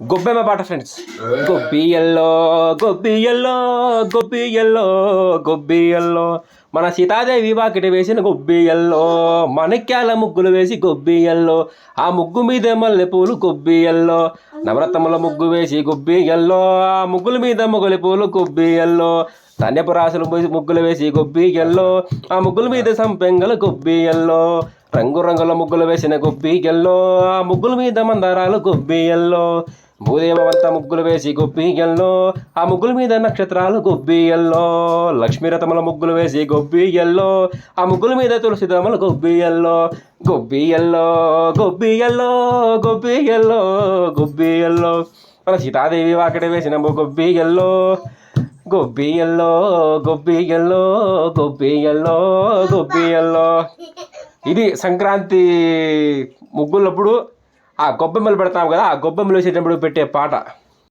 గొబ్బెమ్మ పాట ఫ్రెండ్స్ గొబ్బి ఎల్లో గొబ్బి ఎల్లో గొబ్బి ఎల్లో గొబ్బి ఎల్లో మన సీతాదేవి వాకిట వేసిన గొబ్బి ఎల్లో మనక్యాల ముగ్గులు వేసి గొబ్బి ఎల్లో ఆ ముగ్గు మీద మల్లె పూలు గొబ్బి ఎల్లో నవరత్నముల ముగ్గు వేసి గొబ్బి ఎల్లో ఆ ముగ్గుల మీద మొగలి పూలు గొబ్బి ఎల్లో ధాన్యపు రాసులు ముగ్గులు వేసి గొబ్బి ఎల్లో ఆ ముగ్గుల మీద సంపెంగల గొబ్బి రంగురంగుల ముగ్గులు వేసిన గొబ్బి ఎల్లో. ఆ ముగ్గుల మీద మందారాలు గొబ్బి ఎల్లో. భూదేవంతా ముగ్గులు వేసి గొబ్బి ఎల్లో. ఆ ముగ్గుల మీద నక్షత్రాలు గొబ్బి ఎల్లో. లక్ష్మీరథముల ముగ్గులు వేసి గొబ్బి ఎల్లో. ఆ ముగ్గుల మీద తులసిదములు గొబ్బి ఎల్లో. గొబ్బి ఎల్లో గొబ్బి ఎల్లో గొబ్బి ఎల్లో గొబ్బి ఎల్లో. మన సీతాదేవి వాకిట వేసిన గొబ్బి ఎల్లో. గొబ్బి ఎల్లో గొబ్బి ఎల్లో గొబ్బి ఎల్లో గొబ్బి ఎల్లో. ఇది సంక్రాంతి ముగ్గులప్పుడు ఆ గొబ్బెమ్మలు పెడతాం కదా ఆ గొబ్బెమ్మలు వేసేటప్పుడు పెట్టే పాట.